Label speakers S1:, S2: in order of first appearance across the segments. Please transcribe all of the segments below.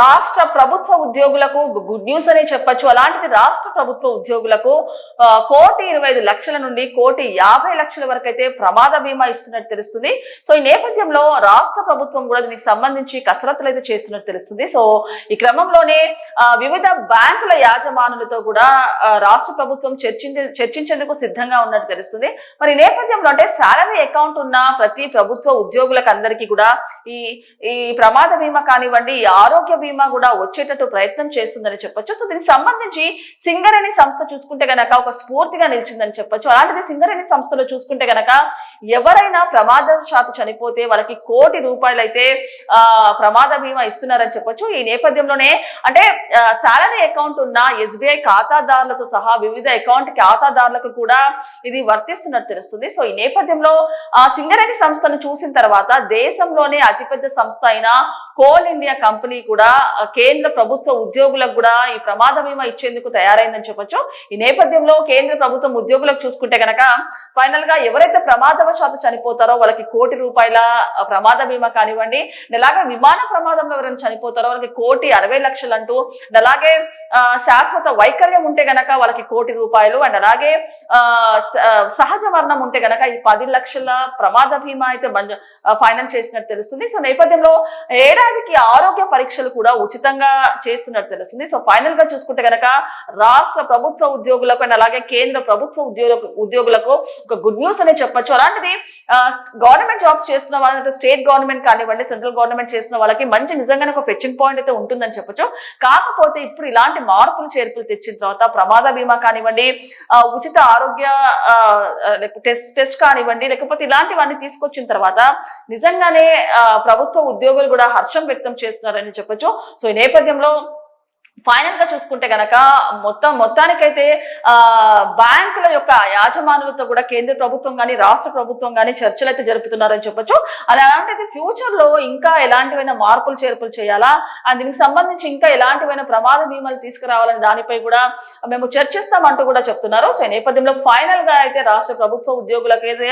S1: రాష్ట్ర ప్రభుత్వ ఉద్యోగులకు గుడ్ న్యూస్ అనే చెప్పొచ్చు. అలాంటిది రాష్ట్ర ప్రభుత్వ ఉద్యోగులకు కోటి ఇరవై ఐదు లక్షల నుండి కోటి యాభై లక్షల వరకు అయితే ప్రమాద బీమా ఇస్తున్నట్టు తెలుస్తుంది. సో ఈ నేపథ్యంలో రాష్ట్ర ప్రభుత్వం కూడా దీనికి సంబంధించి కసరత్తులు అయితే చేస్తున్నట్టు తెలుస్తుంది. సో ఈ క్రమంలోనే వివిధ బ్యాంకుల యాజమానులతో కూడా రాష్ట్ర ప్రభుత్వం చర్చించే చర్చించేందుకు సిద్ధంగా ఉన్నట్టు తెలుస్తుంది. మరి ఈ నేపథ్యంలో అంటే శాలరీ అకౌంట్ ఉన్న ప్రతి ప్రభుత్వ ఉద్యోగులకు అందరికీ కూడా ఈ ఈ ప్రమాద బీమా కానివ్వండి ఈ ఆరోగ్య బీమా కూడా వచ్చేటట్టు ప్రయత్నం చేస్తుందని చెప్పొచ్చు. సో దీనికి సంబంధించి సింగరేణి సంస్థ చూసుకుంటే గనక ఒక స్ఫూర్తిగా నిలిచిందని చెప్పొచ్చు. అలాంటిది సింగరేణి సంస్థలో చూసుకుంటే గనక ఎవరైనా ప్రమాదవశాత్తు చనిపోతే వాళ్ళకి కోటి రూపాయలు అయితే ప్రమాద బీమా ఇస్తున్నారని చెప్పొచ్చు. ఈ నేపథ్యంలోనే అంటే శాలరీ అకౌంట్ ఉన్న ఎస్బీఐ ఖాతాదారులతో సహా వివిధ అకౌంట్ ఖాతాదారులకు కూడా ఇది వర్తిస్తున్నట్టు తెలుస్తుంది. సో ఈ నేపథ్యంలో సింగరేణి సంస్థను చూసిన తర్వాత దేశంలోనే అతిపెద్ద సంస్థ అయిన కోల్ ఇండియా కంపెనీ కూడా కేంద్ర ప్రభుత్వ ఉద్యోగులకు కూడా ఈ ప్రమాద బీమా ఇచ్చేందుకు తయారైందని చెప్పొచ్చు. ఈ నేపథ్యంలో కేంద్ర ప్రభుత్వం ఉద్యోగులకు చూసుకుంటే గనక ఫైనల్గా ఎవరైతే ప్రమాదవశాత్తు చనిపోతారో వాళ్ళకి కోటి రూపాయల ప్రమాద బీమా కానివ్వండి and అలాగే విమాన ప్రమాదంలో ఎవరైనా చనిపోతారో వాళ్ళకి కోటి అరవై లక్షలు అంటూ అలాగే శాశ్వత వైకల్యం ఉంటే గనక వాళ్ళకి కోటి రూపాయలు అండ్ అలాగే ఆ, సహజ మరణం ఉంటే గనక ఈ పది లక్షల ప్రమాద బీమా అయితే ఫైనల్ చేసినట్టు తెలుస్తుంది. సో నేపథ్యంలో ఏడాదికి ఆరోగ్య పరీక్షలు కూడా ఉచితంగా చేస్తున్నట్టు తెలుస్తుంది. సో ఫైనల్గా చూసుకుంటే గనక రాష్ట్ర ప్రభుత్వ ఉద్యోగులకు అండ్ అలాగే కేంద్ర ప్రభుత్వ ఉద్యోగులకు ఉద్యోగులకు ఒక గుడ్ న్యూస్ అనే చెప్పొచ్చు. అలాంటిది గవర్నమెంట్ జాబ్స్ చేస్తున్న వాళ్ళంటే స్టేట్ గవర్నమెంట్ కానివ్వండి సెంట్రల్ గవర్నమెంట్ చేస్తున్న వాళ్ళకి మంచి నిజంగానే ఒక ఫెచ్చింగ్ పాయింట్ అయితే ఉంటుందని చెప్పొచ్చు. కాకపోతే ఇప్పుడు ఇలాంటి మార్పులు చేర్పులు తెచ్చిన తర్వాత ప్రమాద బీమా కానివ్వండి ఉచిత ఆరోగ్య లేకపోతే టెస్ట్ టెస్ట్ కానివ్వండి లేకపోతే ఇలాంటివన్నీ తీసుకొచ్చిన తర్వాత నిజంగానే ప్రభుత్వ ఉద్యోగులు కూడా హర్ష వ్యక్తం చేస్తున్నారని చెప్పొచ్చు. సో ఈ నేపథ్యంలో ఫైనల్గా చూసుకుంటే గనక మొత్తం మొత్తానికైతే ఆ బ్యాంకుల యొక్క యాజమానులతో కూడా కేంద్ర ప్రభుత్వం కానీ రాష్ట్ర ప్రభుత్వం కానీ చర్చలు అయితే జరుపుతున్నారని చెప్పొచ్చు. అలాంటిది ఫ్యూచర్లో ఇంకా ఎలాంటివైనా మార్పులు చేర్పులు చేయాలా? అండ్ దీనికి సంబంధించి ఇంకా ఎలాంటివైనా ప్రమాద బీమాలు తీసుకురావాలని దానిపై కూడా మేము చర్చిస్తామంటూ కూడా చెప్తున్నారు. సో ఈ నేపథ్యంలో ఫైనల్గా అయితే రాష్ట్ర ప్రభుత్వ ఉద్యోగులకు అయితే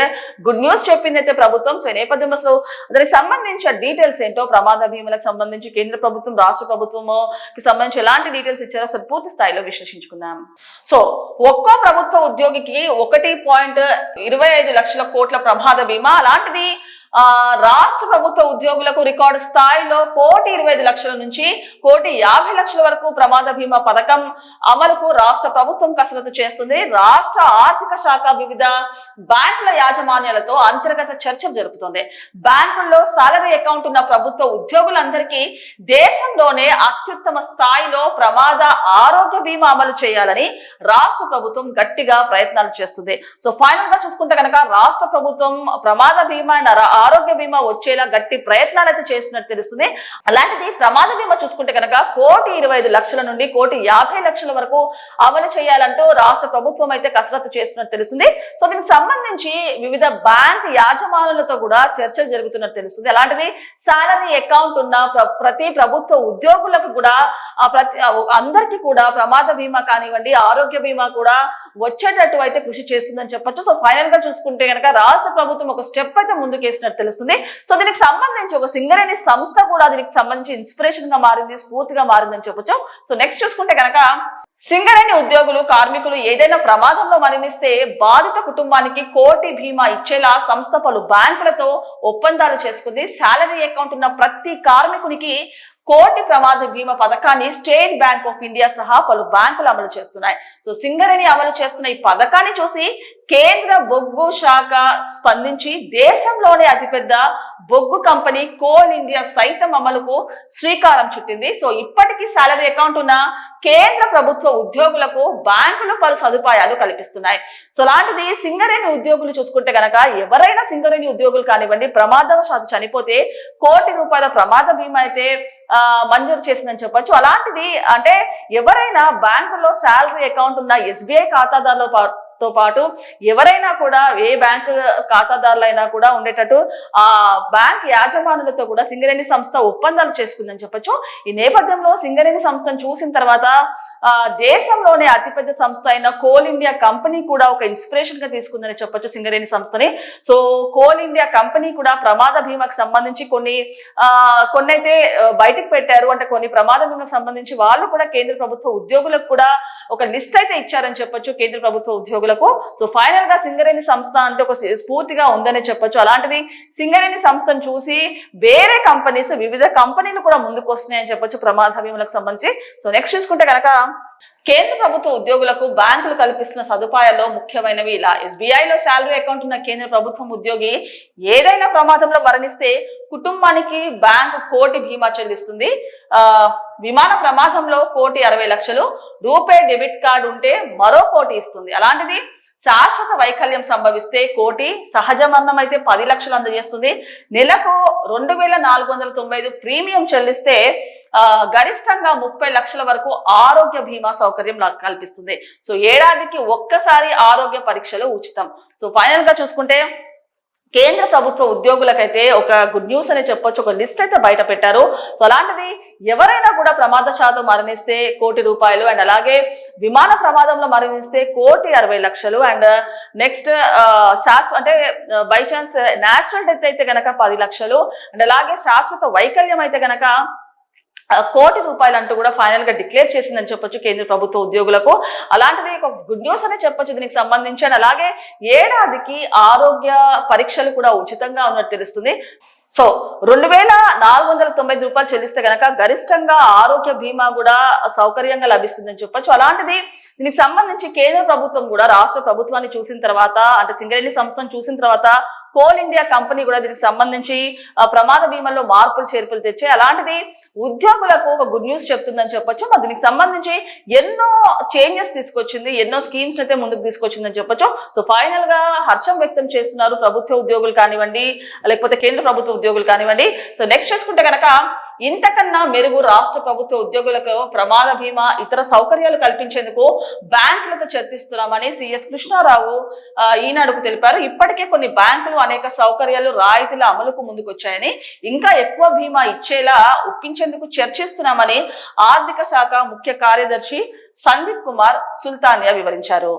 S1: గుడ్ న్యూస్ చెప్పింది అయితే ప్రభుత్వం. సో ఈ నేపథ్యంలో అసలు దానికి సంబంధించిన డీటెయిల్స్ ఏంటో ప్రమాద బీమాలకు సంబంధించి కేంద్ర ప్రభుత్వం రాష్ట్ర ప్రభుత్వము సంబంధించి ఎలాంటి డీటెయిల్స్ ఇచ్చారో ఒకసారి పూర్తి స్థాయిలో విశ్లేషించుకుందాం. సో ఒక్కో ప్రభుత్వ ఉద్యోగికి ఒకటి పాయింట్ ఇరవై ఐదు లక్షల కోట్ల ప్రమాద బీమా అలాంటిది రాష్ట్ర ప్రభుత్వ ఉద్యోగులకు రికార్డు స్థాయిలో కోటి ఇరవై ఐదు లక్షల నుంచి కోటి యాభై లక్షల వరకు ప్రమాద బీమా పథకం అమలుకు రాష్ట్ర ప్రభుత్వం కసరత్తు చేస్తుంది. రాష్ట్ర ఆర్థిక శాఖ వివిధ బ్యాంకుల యాజమాన్యాలతో అంతర్గత చర్చలు జరుపుతుంది. బ్యాంకుల్లో సాలరీ అకౌంట్ ఉన్న ప్రభుత్వ ఉద్యోగులందరికీ దేశంలోనే అత్యుత్తమ స్థాయిలో ప్రమాద ఆరోగ్య బీమా అమలు చేయాలని రాష్ట్ర ప్రభుత్వం గట్టిగా ప్రయత్నాలు చేస్తుంది. సో ఫైనల్గా చూసుకుంటే కనుక రాష్ట్ర ప్రభుత్వం ప్రమాద బీమా అండ్ ఆరోగ్య బీమా వచ్చేలా గట్టి ప్రయత్నాలు అయితే చేస్తున్నట్టు తెలుస్తుంది. అలాంటిది ప్రమాద బీమా చూసుకుంటే కనుక కోటి ఇరవై ఐదు లక్షల నుండి కోటి యాభై లక్షల వరకు అమలు చేయాలంటూ రాష్ట్ర ప్రభుత్వం అయితే కసరత్తు చేస్తున్నట్టు తెలుస్తుంది. సో దీనికి సంబంధించి వివిధ బ్యాంక్ యాజమానులతో కూడా చర్చలు జరుగుతున్నట్టు తెలుస్తుంది. అలాంటిది సాలరీ అకౌంట్ ఉన్న ప్ర- ప్రతి ప్రభుత్వ ఉద్యోగులకు కూడా ప్రతి అందరికీ కూడా ప్రమాద బీమా కానివ్వండి ఆరోగ్య బీమా కూడా వచ్చేటట్టు అయితే కృషి చేస్తుందని చెప్పొచ్చు. సో ఫైనల్గా చూసుకుంటే కనుక రాష్ట్ర ప్రభుత్వం ఒక స్టెప్ అయితే ముందుకు వేసినట్టు తెలుస్తుంది. సో దీనికి సంబంధించి ఒక సింగరేణి సంస్థ కూడా దీనికి సంబంధించి ఇన్స్పిరేషన్గా మారింది స్ఫూర్తిగా మారిందని చెప్పొచ్చు. సో నెక్స్ట్ చూసుకుంటే కనుక సింగరేణి ఉద్యోగులు కార్మికులు ఏదైనా ప్రమాదంలో మరణిస్తే బాధిత కుటుంబానికి కోటి బీమా ఇచ్చేలా సంస్థ పలు బ్యాంకులతో ఒప్పందాలు చేసుకుంది. శాలరీ అకౌంట్ ఉన్న ప్రతి కార్మికునికి కోటి ప్రమాద బీమా పథకాన్ని స్టేట్ బ్యాంక్ ఆఫ్ ఇండియా సహా పలు బ్యాంకులు అమలు చేస్తున్నాయి. సో సింగరేణి అమలు చేస్తున్న ఈ పథకాన్ని చూసి కేంద్ర బొగ్గు శాఖ స్పందించి దేశంలోనే అతిపెద్ద బొగ్గు కంపెనీ కోల్ ఇండియా సైతం అమలుకు శ్రీకారం చుట్టింది. సో ఇప్పటికీ శాలరీ అకౌంట్ ఉన్న కేంద్ర ప్రభుత్వ ఉద్యోగులకు బ్యాంకులు పలు సదుపాయాలు కల్పిస్తున్నాయి. సో అలాంటిది సింగరేణి ఉద్యోగులు చూసుకుంటే గనక ఎవరైనా సింగరేణి ఉద్యోగులు కానివ్వండి ప్రమాదవశాత్తు చనిపోతే కోటి రూపాయల ప్రమాద బీమా అయితే మంజూరు చేసిందని చెప్పొచ్చు. అలాంటిది అంటే ఎవరైనా బ్యాంకులో శాలరీ అకౌంట్ ఉన్న ఎస్బీఐ ఖాతాదారుల తో పాటు ఎవరైనా కూడా ఏ బ్యాంక్ ఖాతాదారులైనా కూడా ఉండేటట్టు ఆ బ్యాంక్ యాజమానులతో కూడా సింగరేణి సంస్థ ఒప్పందాలు చేసుకుందని చెప్పొచ్చు. ఈ నేపథ్యంలో సింగరేణి సంస్థను చూసిన తర్వాత దేశంలోనే అతిపెద్ద సంస్థ అయిన కోల్ ఇండియా కంపెనీ కూడా ఒక ఇన్స్పిరేషన్గా తీసుకుందని చెప్పొచ్చు సింగరేణి సంస్థని. సో కోల్ ఇండియా కంపెనీ కూడా ప్రమాద బీమాకు సంబంధించి కొన్ని ఆ కొన్ని అయితే బయటకు పెట్టారు. అంటే కొన్ని ప్రమాద బీమాకు సంబంధించి వాళ్ళు కూడా కేంద్ర ప్రభుత్వ ఉద్యోగులకు కూడా ఒక లిస్ట్ అయితే ఇచ్చారని చెప్పొచ్చు కేంద్ర ప్రభుత్వ ఉద్యోగులకు సో ఫైనల్గా సింగరేణి సంస్థ అంటే ఒక స్ఫూర్తిగా ఉందని చెప్పొచ్చు. అలాంటిది సింగరేణి సంస్థను చూసి వేరే కంపెనీస్ వివిధ కంపెనీలు కూడా ముందుకు వస్తున్నాయని చెప్పొచ్చు ప్రమాద భీములకు సంబంధించి. సో నెక్స్ట్ చూసుకుంటే కనుక కేంద్ర ప్రభుత్వ ఉద్యోగులకు బ్యాంకులు కల్పిస్తున్న సదుపాయాల్లో ముఖ్యమైనవి ఇలా. ఎస్బీఐలో లో శాలరీ అకౌంట్ ఉన్న కేంద్ర ప్రభుత్వం ఉద్యోగి ఏదైనా ప్రమాదంలో మరణిస్తే కుటుంబానికి బ్యాంకు కోటి బీమా చెల్లిస్తుంది. ఆ విమాన ప్రమాదంలో కోటి అరవై లక్షలు. రూపే డెబిట్ కార్డు ఉంటే మరో కోటి ఇస్తుంది. అలాంటిది శాశ్వత వైకల్యం సంభవిస్తే కోటి సహజ మరణం అయితే పది లక్షలు అందజేస్తుంది. నెలకు రెండు వేల నాలుగు వందల తొంభై ఐదు ప్రీమియం చెల్లిస్తే గరిష్టంగా ముప్పై లక్షల వరకు ఆరోగ్య బీమా సౌకర్యం కల్పిస్తుంది. సో ఏడాదికి ఒక్కసారి ఆరోగ్య పరీక్షలు ఉచితం. సో ఫైనల్గా చూసుకుంటే కేంద్ర ప్రభుత్వ ఉద్యోగులకైతే ఒక గుడ్ న్యూస్ అని చెప్పొచ్చు. ఒక లిస్ట్ అయితే బయట పెట్టారు. సో అలాంటిది ఎవరైనా కూడా ప్రమాద శాతం మరణిస్తే కోటి రూపాయలు అండ్ అలాగే విమాన ప్రమాదంలో మరణిస్తే కోటి అరవై లక్షలు అండ్ నెక్స్ట్ శాశ్వ అంటే బై ఛాన్స్ న్యాచురల్ డెత్ అయితే గనక పది లక్షలు అండ్ అలాగే శాశ్వత వైకల్యం అయితే గనక కోటి రూపాయలు అంటూ కూడా ఫైనల్గా డిక్లేర్ చేసిందని చెప్పొచ్చు కేంద్ర ప్రభుత్వ ఉద్యోగులకు. అలాంటిది ఒక గుడ్ న్యూస్ అనే చెప్పొచ్చు దీనికి సంబంధించి. అలాగే ఏడాదికి ఆరోగ్య పరీక్షలు కూడా ఉచితంగా ఉన్నట్టు తెలుస్తుంది. సో రెండు వేల నాలుగు వందల తొంభై రూపాయలు చెల్లిస్తే కనుక గరిష్టంగా ఆరోగ్య బీమా కూడా సౌకర్యంగా లభిస్తుందని చెప్పొచ్చు. అలాంటిది దీనికి సంబంధించి కేంద్ర ప్రభుత్వం కూడా రాష్ట్ర ప్రభుత్వాన్ని చూసిన తర్వాత అంటే సింగరేణి సంస్థను చూసిన తర్వాత కోల్ ఇండియా కంపెనీ కూడా దీనికి సంబంధించి ప్రమాద బీమాలో మార్పులు చేర్పులు తెచ్చి అలాంటిది ఉద్యోగులకు ఒక గుడ్ న్యూస్ చెప్తుందని చెప్పొచ్చు. మరి దీనికి సంబంధించి ఎన్నో చేంజెస్ తీసుకొచ్చింది ఎన్నో స్కీమ్స్ అయితే ముందుకు తీసుకొచ్చిందని చెప్పొచ్చు. సో ఫైనల్గా హర్షం వ్యక్తం చేస్తున్నారు ప్రభుత్వ ఉద్యోగులు కానివ్వండి లేకపోతే కేంద్ర ప్రభుత్వ ఉద్యోగులు కానివ్వండి. సో నెక్స్ట్ చూసుకుంటే కనుక ఇంతకన్నా మెరుగు రాష్ట్ర ప్రభుత్వ ఉద్యోగులకు ప్రమాద బీమా ఇతర సౌకర్యాలు కల్పించేందుకు బ్యాంకులతో చర్చిస్తున్నామని సిఎస్ కృష్ణారావు ఈనాడుకు తెలిపారు. ఇప్పటికే కొన్ని బ్యాంకులు అనేక సౌకర్యాలు రాయితీల అమలుకు ముందుకొచ్చాయని ఇంకా ఎక్కువ బీమా ఇచ్చేలా ఒప్పించేందుకు చర్చిస్తున్నామని ఆర్థిక శాఖ ముఖ్య కార్యదర్శి సందీప్ కుమార్ సుల్తానియా వివరించారు.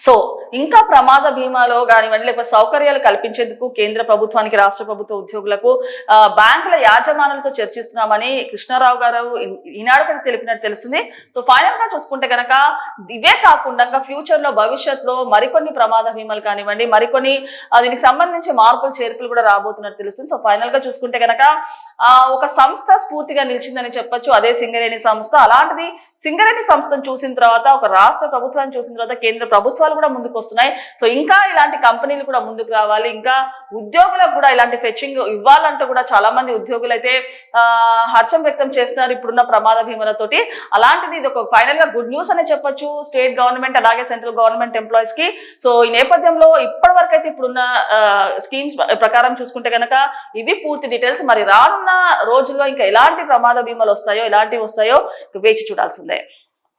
S1: సో ఇంకా ప్రమాద బీమాలో కానివ్వండి లేకపోతే సౌకర్యాలు కల్పించేందుకు కేంద్ర ప్రభుత్వానికి రాష్ట్ర ప్రభుత్వ ఉద్యోగులకు బ్యాంకుల యాజమానులతో చర్చిస్తున్నామని కృష్ణారావు గారు ఈ- ఈనాడు కదా తెలిపినట్టు తెలుస్తుంది. సో ఫైనల్గా చూసుకుంటే గనక ఇవే కాకుండా ఫ్యూచర్లో భవిష్యత్తులో మరికొన్ని ప్రమాద బీమాలు కానివ్వండి మరికొన్ని దీనికి సంబంధించి మార్పులు చేర్పులు కూడా రాబోతున్నట్టు తెలుస్తుంది. సో ఫైనల్గా చూసుకుంటే గనక ఆ, ఒక సంస్థ స్ఫూర్తిగా నిలిచిందని చెప్పొచ్చు. అదే సింగరేణి సంస్థ. అలాంటిది సింగరేణి సంస్థను చూసిన తర్వాత ఒక రాష్ట్ర ప్రభుత్వాన్ని చూసిన తర్వాత కేంద్ర ప్రభుత్వాలు కూడా ముందుకు వస్తున్నాయి. సో ఇంకా ఇలాంటి కంపెనీలు కూడా ముందుకు రావాలి. ఇంకా ఉద్యోగులకు కూడా ఇలాంటి ఫెచ్చింగ్ ఇవ్వాలంటూ కూడా చాలా మంది ఉద్యోగులు అయితే హర్షం వ్యక్తం చేస్తున్నారు ఇప్పుడున్న ప్రమాద భీమలతోటి. అలాంటిది ఇది ఒక ఫైనల్గా గుడ్ న్యూస్ అనే చెప్పొచ్చు. స్టేట్ గవర్నమెంట్ అలాగే సెంట్రల్ గవర్నమెంట్ ఎంప్లాయీస్కి. సో ఈ నేపథ్యంలో ఇప్పటి వరకు అయితే ఇప్పుడున్న స్కీమ్స్ ప్రకారం చూసుకుంటే కనుక ఇవి పూర్తి డీటెయిల్స్ మరి రానున్న రోజుల్లో ఇంకా ఎలాంటి ప్రమాద బీమాలు వస్తాయో ఎలాంటివి వస్తాయో వేచి చూడాల్సిందే.